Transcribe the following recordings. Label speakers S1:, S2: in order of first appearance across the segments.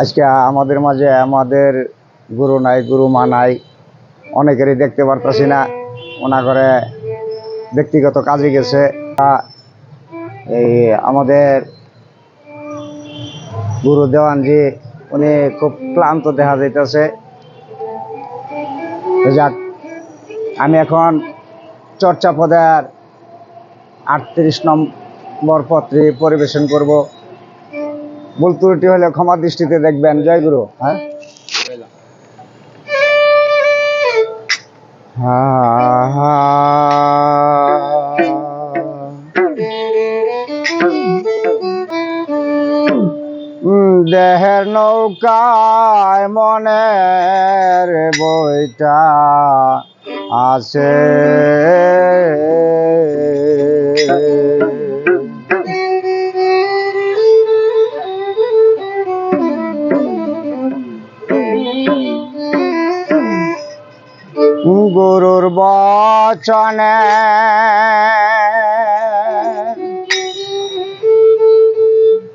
S1: আজকে আমাদের মাঝে আমাদের গুরু নাই, গুরু মা নাই, অনেকেরই দেখতে পারতাছি না। ওনা করে ব্যক্তিগত কাজে গেছে। এই আমাদের গুরু দেওয়ানজি, উনি খুব ক্লান্ত দেখা যাইতেছে। যাক, আমি এখন চর্চা পদের আটত্রিশ নম্বর পত্রে পরিবেশন করব। ভুল ত্রুটি হলে ক্ষমা দৃষ্টিতে দেখবেন। জয় গুরু। হ্যাঁ? দেহের নৌকায় মনের বইটা আছে। গুরুর বচনে।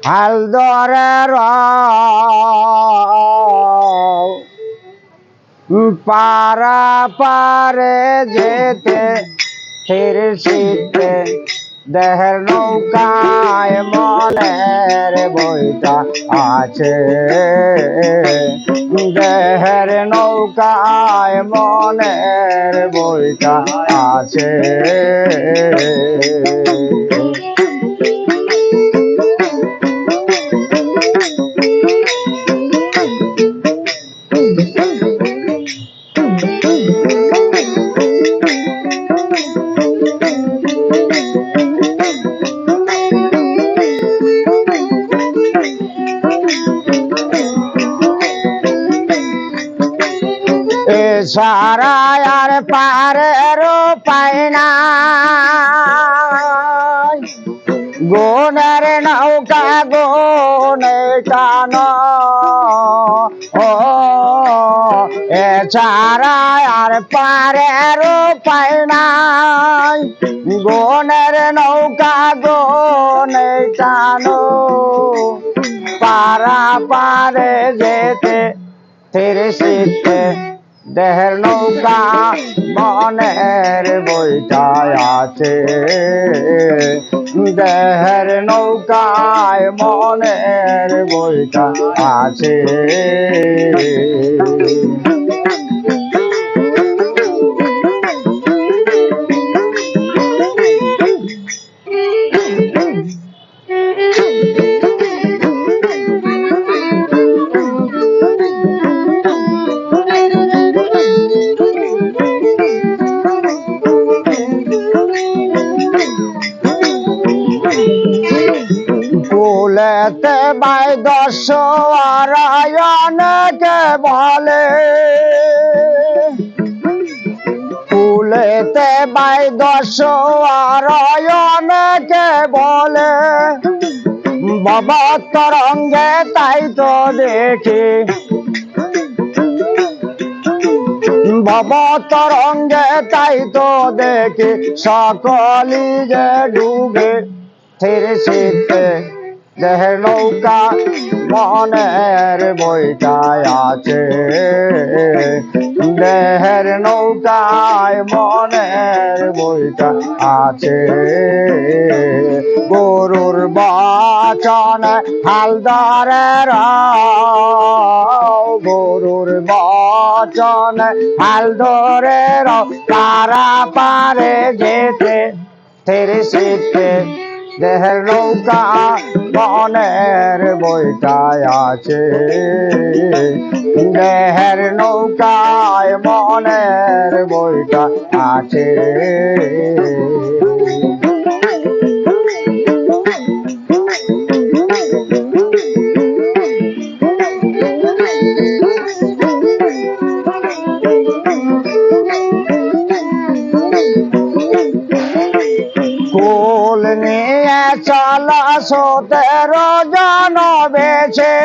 S1: হাল ধরে পারা পারে যেতে ফিরে শীতে দেহের নৌকায় মনের বইটা আছে। দেহের নৌকায় মনের বইটা আছে। এ সারা আর পারের পায় না গোনের নৌকা গোনে টান। ও, এ ছাড়া আর পারের পায় না গোনের নৌকা গোনে টানো। পারা পারে যেতে ফিরে শীতে দেহের নৌকা মনের বইটায় আছে। দেহের নৌকায় মনের বইটা আছে। ফুলেতে বাই দশ আরায়ণকে বলে? ফুলেতে বাই দশ আরায়ণকে বলে? বাবা তরঙ্গে তাই তো দেখি। বাবা তরঙ্গে তাই তো দেখি। সকলি যে ডুবে, ফিরে শীতে দেহের নৌকা মনের বইটায় আছে। দেহের নৌকায় মনের বইটা আছে। গরুর বাচন হালদারের গরুর বাচন হাল ধরে তারা পারে যেতে। ফিরে শীতে দেহের নৌকা বনের বইটায় আছে। দেহের নৌকায় মনের বইটা আছে। চলা সতেরো জন বেছে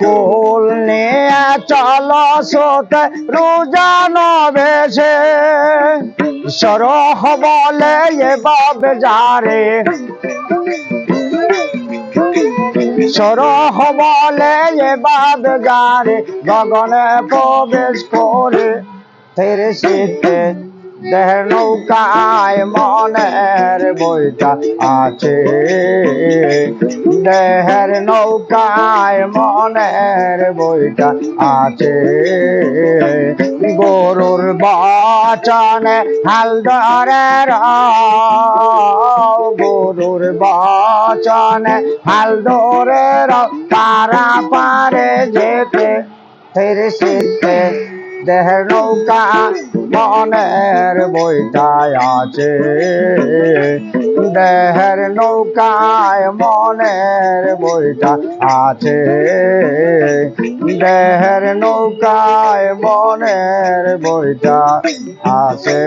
S1: ফুল নিয়ে চলো সতে রোজান বেছে সরহ বলে এ বাব যারে। সরহ বলে এবার গারে গগনে প্রবেশ করে ফেরে শীতে দেহের নৌকায় মনের বইটা আছে। দেহের নৌকায় মনের বইটা আছে। গরুর বাচনে হাল ধরে গরুর বাচনে হাল ধরে তারা পারে যেতে, ফেরে শীতে দেহের নৌকা মনের বইটায় আছে। দেহের নৌকায় মনের বইটা আছে। দেহের নৌকায় মনের বইটা আছে।